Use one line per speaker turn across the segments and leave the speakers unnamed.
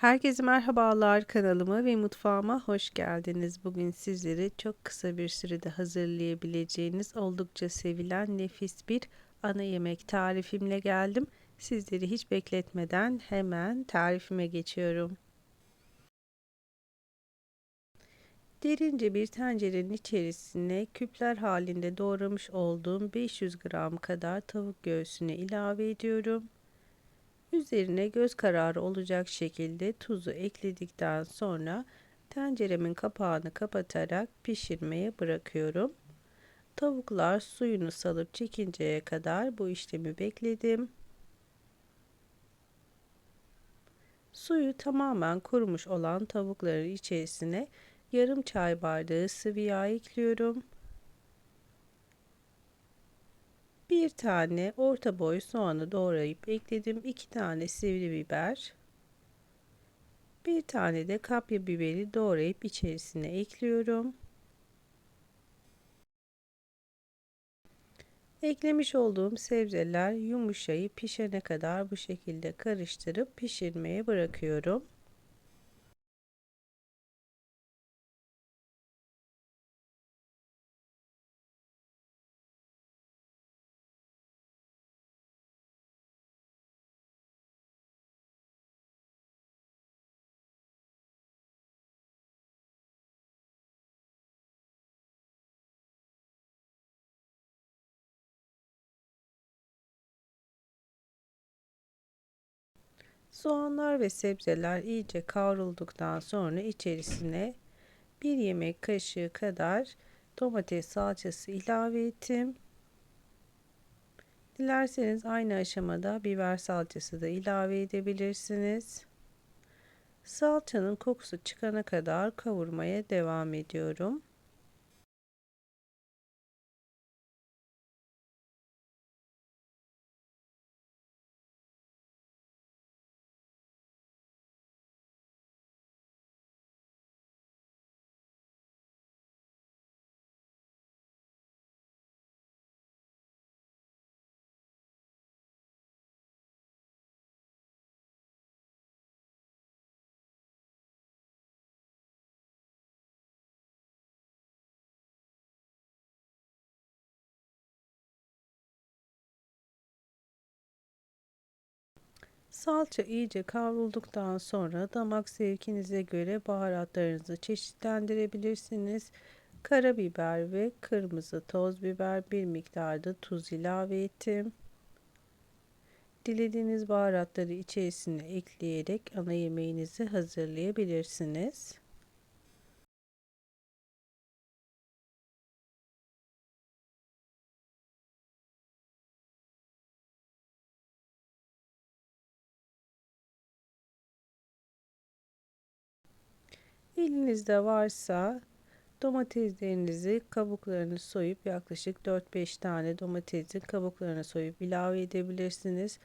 Herkese merhabalar kanalıma ve mutfağıma hoş geldiniz. Bugün sizlere çok kısa bir sürede hazırlayabileceğiniz oldukça sevilen nefis bir ana yemek tarifimle geldim. Sizleri hiç bekletmeden hemen tarifime geçiyorum. Derince bir tencerenin içerisine küpler halinde doğramış olduğum 500 gram kadar tavuk göğsünü ilave ediyorum. Üzerine göz kararı olacak şekilde tuzu ekledikten sonra tenceremin kapağını kapatarak pişirmeye bırakıyorum. Tavuklar suyunu salıp çekinceye kadar bu işlemi bekledim. Suyu tamamen kurumuş olan tavukların içerisine yarım çay bardağı sıvı yağ ekliyorum. Bir tane orta boy soğanı doğrayıp ekledim. iki tane sivri biber. Bir tane de kapya biberi doğrayıp içerisine ekliyorum. Eklemiş olduğum sebzeler yumuşayıp pişene kadar bu şekilde karıştırıp pişirmeye bırakıyorum. Soğanlar ve sebzeler iyice kavrulduktan sonra içerisine bir yemek kaşığı kadar domates salçası ilave ettim. Dilerseniz aynı aşamada biber salçası da ilave edebilirsiniz. Salçanın kokusu çıkana kadar kavurmaya devam ediyorum. Salça iyice kavrulduktan sonra damak zevkinize göre baharatlarınızı çeşitlendirebilirsiniz. Karabiber ve kırmızı toz biber bir miktarda tuz ilave ettim. Dilediğiniz baharatları içerisine ekleyerek ana yemeğinizi hazırlayabilirsiniz. Elinizde varsa domateslerinizi kabuklarını soyup yaklaşık 4-5 tane domatesin kabuklarını soyup ilave edebilirsiniz.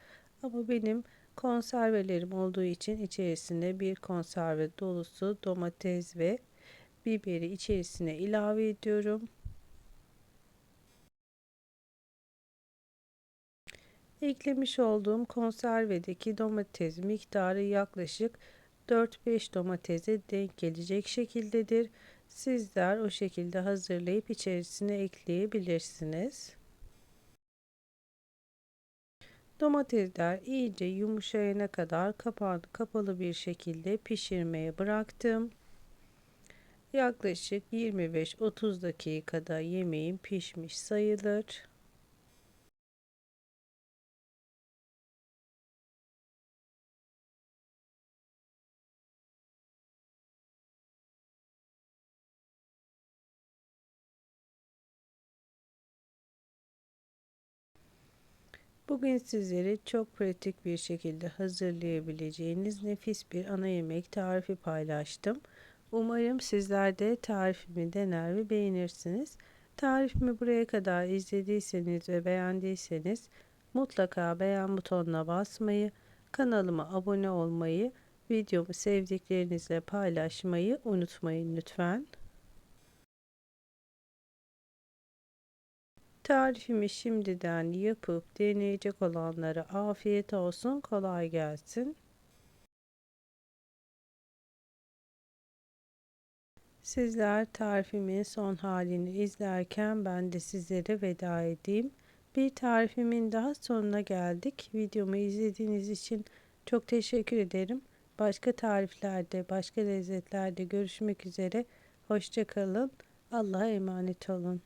Ama benim konservelerim olduğu için içerisine bir konserve dolusu domates ve biberi içerisine ilave ediyorum. Eklemiş olduğum konservedeki domates miktarı yaklaşık 4-5 domatese denk gelecek şekildedir. Sizler o şekilde hazırlayıp içerisine ekleyebilirsiniz. Domatesler iyice yumuşayana kadar kapağını kapalı bir şekilde pişirmeye bıraktım. Yaklaşık 25-30 dakikada yemeğim pişmiş sayılır. Bugün sizlere çok pratik bir şekilde hazırlayabileceğiniz nefis bir ana yemek tarifi paylaştım. Umarım sizler de tarifimi dener ve beğenirsiniz. Tarifimi buraya kadar izlediyseniz ve beğendiyseniz mutlaka beğen butonuna basmayı, kanalıma abone olmayı, videomu sevdiklerinizle paylaşmayı unutmayın lütfen. Tarifimi şimdiden yapıp deneyecek olanlara afiyet olsun, kolay gelsin. Sizler tarifimin son halini izlerken ben de sizlere veda edeyim. Bir tarifimin daha sonuna geldik. Videomu izlediğiniz için çok teşekkür ederim. Başka tariflerde, başka lezzetlerde görüşmek üzere. Hoşçakalın. Allah'a emanet olun.